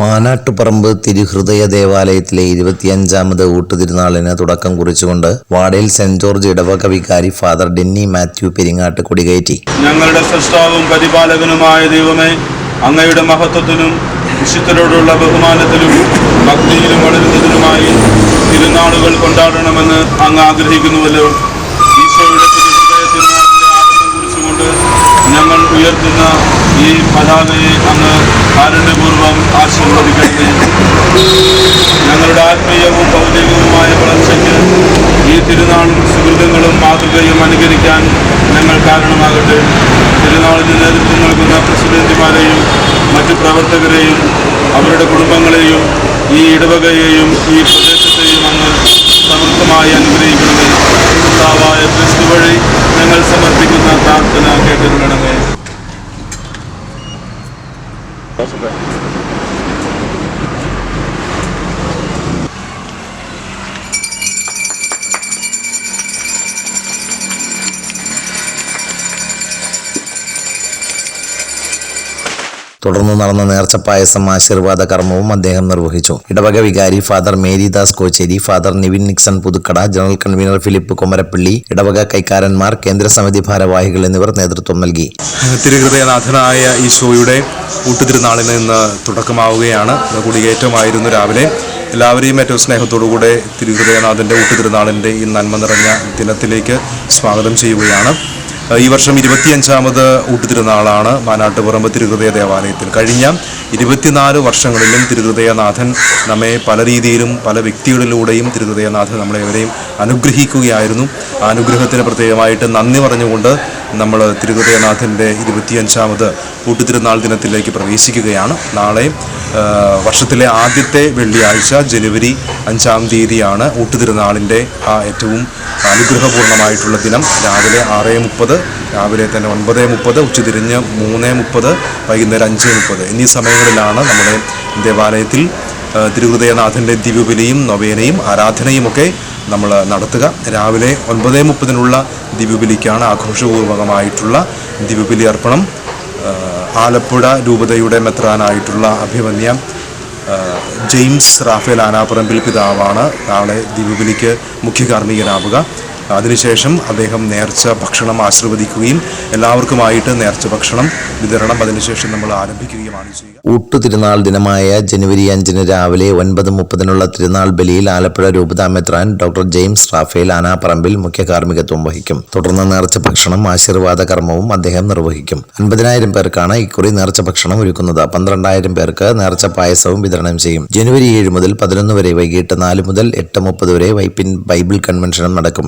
മാനാട്ടുപറമ്പ് തിരുഹൃദയ ദേവാലയത്തിലെ ഇരുപത്തിയഞ്ചാമത് ഊട്ടുതിരുനാളിന് തുടക്കം കുറിച്ചുകൊണ്ട് വാടയിൽ saint George ഇടവക വികാരി ഫാദർ ഡെന്നി മാത്യു പെരിങ്ങാട്ട് കൊടികയറ്റി. ഞങ്ങളുടെ സൃഷ്ടാവും പരിപാലകനുമായ ദൈവമേ അങ്ങയുടെ മഹത്വത്തിനും വിശുദ്ധരോടുള്ള ബഹുമാനത്തിലും ഭക്തിയിലും വളരുന്നതിനുമായി തിരുനാളുകൾ കൊണ്ടാടണമെന്ന് അങ്ങ് ആഗ്രഹിക്കുന്നുവല്ലോ. ഞങ്ങൾ ഉയർത്തുന്ന ഈ പതാകയെ അങ്ങ് കാരുണ്യപൂർവം ആശീർവദിക്കട്ടെ. ഞങ്ങളുടെ ആത്മീയവും ഭൗതികവുമായ വളർച്ചയ്ക്ക് ഈ തിരുനാൾ സുഹൃതങ്ങളും മാതൃകയും അനുകരിക്കാൻ ഞങ്ങൾ കാരണമാകട്ടെ. തിരുനാളിന് നേതൃത്വം നൽകുന്ന പ്രസിഡന്റുമാരെയും മറ്റ് പ്രവർത്തകരെയും അവരുടെ കുടുംബങ്ങളെയും ഈ ഇടവകയെയും ഈ പ്രദേശത്തെയും അങ്ങ് സമൃദ്ധമായി അനുഗ്രഹിക്കണമേ. കർത്താവായ ക്രിസ്തു വഴി ഞങ്ങൾ സമർപ്പിക്കുന്ന പ്രാർത്ഥന കേട്ടിരുന്നണമേ തുടർന്ന് നടന്ന നേർച്ചപ്പായസം ആശീർവാദ കർമ്മവും അദ്ദേഹം നിർവഹിച്ചു. ഇടവക വികാരി father Maridas Kocheri father Nivin Nixon Puthukkada general convener Philip Komarappally ഇടവക കൈക്കാരന്മാർ കേന്ദ്രസമിതി ഭാരവാഹികൾ എന്നിവർ നേതൃത്വം നൽകി. തിരുഹൃദയനാഥനായ ഈശോയുടെ കൂട്ടുതിരുനാളിൽ ഇന്ന് തുടക്കമാവുകയാണ്. കൊടിയേറ്റമായിരുന്നു രാവിലെ. എല്ലാവരെയും ഏറ്റവും സ്നേഹത്തോടുകൂടെ തിരുഹൃദയനാഥന്റെ കൂട്ടുതിരുനാളിന്റെ ഈ നന്മ നിറഞ്ഞ ദിനത്തിലേക്ക് സ്വാഗതം ചെയ്യുകയാണ്. ഈ വർഷം ഇരുപത്തിയഞ്ചാമത് ഊട്ടുതിരുനാളാണ് മാനാട്ടുപുറമ്പ് തിരുഹൃദയ ദേവാലയത്തിൽ കഴിഞ്ഞ ഇരുപത്തിനാല് വർഷങ്ങളിലും തിരുഹൃദയനാഥൻ നമ്മെ പല രീതിയിലും പല വ്യക്തികളിലൂടെയും തിരുഹൃദയനാഥൻ നമ്മളെ എവരെയും അനുഗ്രഹിക്കുകയായിരുന്നു. ആ അനുഗ്രഹത്തിന് പ്രത്യേകമായിട്ട് നന്ദി പറഞ്ഞുകൊണ്ട് നമ്മൾ തിരുഹൃദയനാഥന്റെ ഇരുപത്തിയഞ്ചാമത് കൂട്ടുതിരുനാൾ ദിനത്തിലേക്ക് പ്രവേശിക്കുകയാണ്. നാളെ വർഷത്തിലെ ആദ്യത്തെ വെള്ളിയാഴ്ച ജനുവരി അഞ്ചാം തീയതിയാണ് ഊട്ടുതിരുനാളിന്റെ ആ ഏറ്റവും അനുഗ്രഹപൂർണമായിട്ടുള്ള ദിനം. രാവിലെ ആറ് മുപ്പത് രാവിലെ തന്നെ ഒൻപത് മുപ്പത് ഉച്ചതിരിഞ്ഞ് മൂന്ന് മുപ്പത് വൈകുന്നേരം അഞ്ച് മുപ്പത്. എന്നീ സമയങ്ങളിലാണ് നമ്മുടെ ദേവാലയത്തിൽ തിരുഹൃദയനാഥന്റെ ദിവ്യബലിയും നൊവേനയും ആരാധനയുമൊക്കെ നമ്മൾ നടത്തുക. രാവിലെ ഒൻപത് മുപ്പതിനുള്ള ദിവ്യബലിക്കാണ് ആഘോഷപൂർവകമായിട്ടുള്ള ദിവ്യബലി അർപ്പണം. ആലപ്പുഴ രൂപതയുടെ മെത്രാനായിട്ടുള്ള അഭിമന്യ ജെയിംസ് റാഫേൽ ആനാപ്പറമ്പിൽ പിതാവാണ് നാളെ ദിവ്യബലിക്ക് മുഖ്യ കാർമ്മികനാവുക അതിനുശേഷം അദ്ദേഹം നേർച്ച ഭക്ഷണം ആശീർവദിക്കുകയും എല്ലാവർക്കുമായിട്ട് നേർച്ച ഭക്ഷണം വിതരണം അതിനുശേഷം നമ്മൾ ആരംഭിക്കുകയുമാണ് ചെയ്യുക. ഊട്ടുതിരുനാൾ ദിനമായ ജനുവരി അഞ്ചിന് രാവിലെ ഒൻപത് മുപ്പതിനുള്ള തിരുനാൾ ബലിയിൽ ആലപ്പുഴ രൂപതാമെത്രാൻ ഡോക്ടർ ജെയിംസ് റാഫേൽ ആനാപ്പറമ്പിൽ മുഖ്യ കാർമ്മികത്വം വഹിക്കും. തുടർന്ന് നേർച്ച ഭക്ഷണം ആശീർവാദ കർമ്മവും അദ്ദേഹം നിർവഹിക്കും. അൻപതിനായിരം പേർക്കാണ് ഇക്കുറി നേർച്ച ഭക്ഷണം ഒരുക്കുന്നത്. പന്ത്രണ്ടായിരം പേർക്ക് നേർച്ച പായസവും വിതരണം ചെയ്യും. ജനുവരി ഏഴ് മുതൽ പതിനൊന്ന് വരെ വൈകിട്ട് നാല് മുതൽ എട്ട് മുപ്പത് വരെ വൈപ്പിൻ ബൈബിൾ കൺവെൻഷനും നടക്കും.